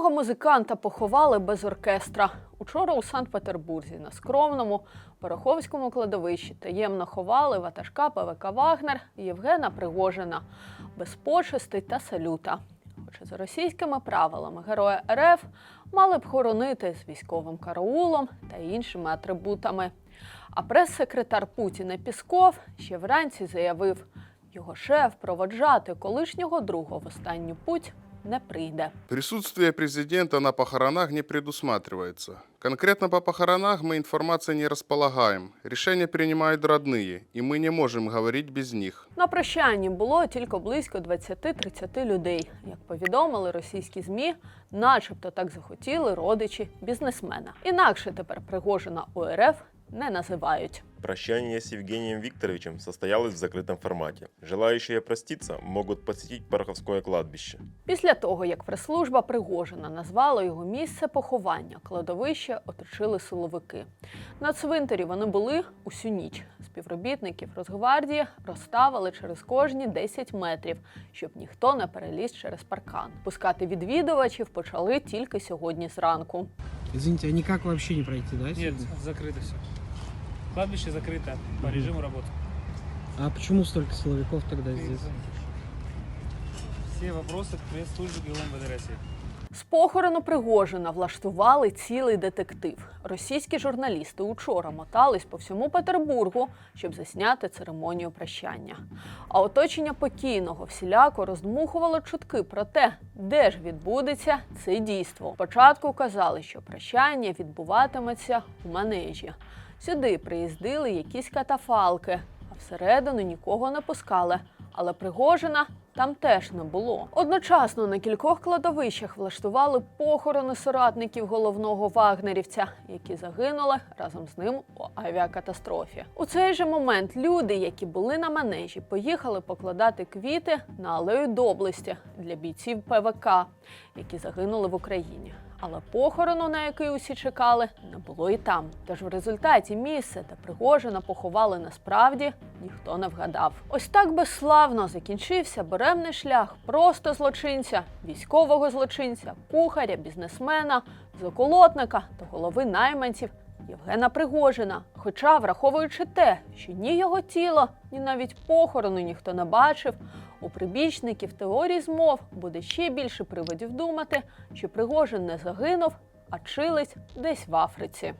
Видатного музиканта поховали без оркестра. Учора у Санкт-Петербурзі на скромному Пороховському кладовищі таємно ховали ватажка ПВК Вагнер Євгена Пригожина без почестей та салюта. Хоча за російськими правилами героя РФ мали б хоронити з військовим караулом та іншими атрибутами. А прес-секретар Путіна Пісков ще вранці заявив, його шеф проводжати колишнього друга в останню путь не прийде. Присутствие президента на похоронах не предусматривается. Конкретно по похоронах мы информацией не располагаем. Решения принимают родные, и мы не можем говорить без них. На прощанні було тільки близько 20-30 людей. Як повідомили російські змі, начебто так захотіли родичі бізнесмена. Інакше тепер Пригожина УРФ не називають. Прощание с Евгением Викторовичем состоялось в закрытом формате. Желающие проститься могут посетить Пороховское кладбище. Після того, як прес-служба Пригожина назвала його місце поховання, кладовище оточили силовики. На цвинтарі вони були усю ніч. Співробітників Росгвардії розставили через кожні 10 метрів, щоб ніхто не переліз через паркан. Пускати відвідувачів почали тільки сьогодні зранку. Извините, а никак вообще не пройти, да? Нет, сегодня? закрыто все. Кладбище закрыто по Мгм. режиму работы. А почему столько силовиков тогда здесь? Все вопросы к пресс-службе ГУМВД России. З похорону Пригожина влаштували цілий детектив. Російські журналісти учора мотались по всьому Петербургу, щоб засняти церемонію прощання. А оточення покійного всіляко роздмухувало чутки про те, де ж відбудеться це дійство. Спочатку казали, що прощання відбуватиметься у манежі. Сюди приїздили якісь катафалки, а всередину нікого не пускали. Але Пригожина там теж не було. Одночасно на кількох кладовищах влаштували похорони соратників головного вагнерівця, які загинули разом з ним у авіакатастрофі. У цей же момент люди, які були на манежі, поїхали покладати квіти на алею доблесті для бійців ПВК, які загинули в Україні. Але похорону, на який усі чекали, не було і там. Тож в результаті місце, де Пригожина поховали насправді, ніхто не вгадав. Ось так безславно закінчився беремний шлях просто злочинця, військового злочинця, кухаря, бізнесмена, заколотника та голови найманців Євгена Пригожина. Хоча, враховуючи те, що ні його тіло, ні навіть похорону ніхто не бачив, у прибічників теорії змов буде ще більше приводів думати, що Пригожин не загинув, а чились десь в Африці.